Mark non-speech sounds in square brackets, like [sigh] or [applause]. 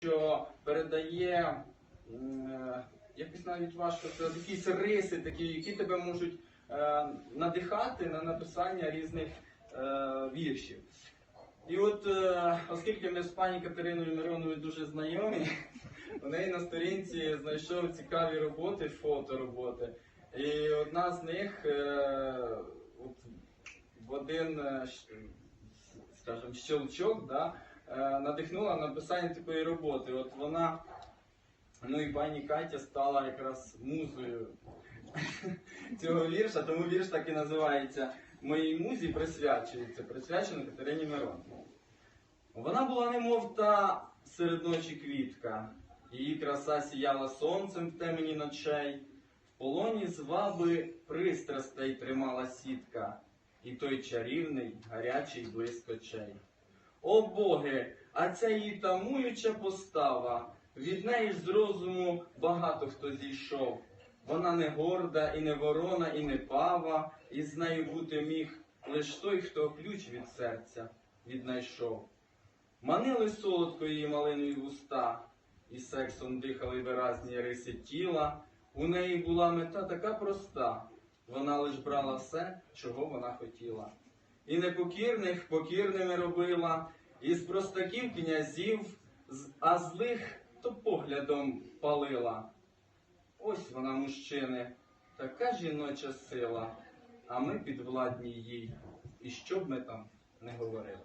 що передає е, навіть важко сказати, якісь риси, такі, які тебе можуть е, надихати на написання різних е, віршів. І от, е, оскільки ми з пані Катериною Мироновою дуже знайомі, [laughs] у неї на сторінці знайшов цікаві роботи, фотороботи. І одна з них от, в один, скажімо, щелчок, да, надихнула на написання такої роботи. От вона, ну і пані Катя стала якраз музою [laughs] цього вірша, тому вірш так і називається Моїй музі присвячується, присвячено Катерині Мироновій. Вона була немов та серед ночі квітка, її краса сіяла сонцем в темені ночей, в полоні зваби пристрастей тримала сітка, і той чарівний гарячий блиск очей. О Боги, а ця її тамуюча постава, від неї з розуму багато хто зійшов. Вона не горда, і не ворона, і не пава, і з нею бути міг лиш той, хто ключ від серця віднайшов. Манили солодко її малинові вуста, і сексом дихали виразні риси тіла. У неї була мета така проста, вона лиш брала все, чого вона хотіла. І непокірних покірними робила, і з простаків князів, а злих то поглядом палила. Ось вона, мужчини, така жіноча сила, а ми підвладні їй, і що б ми там не говорили.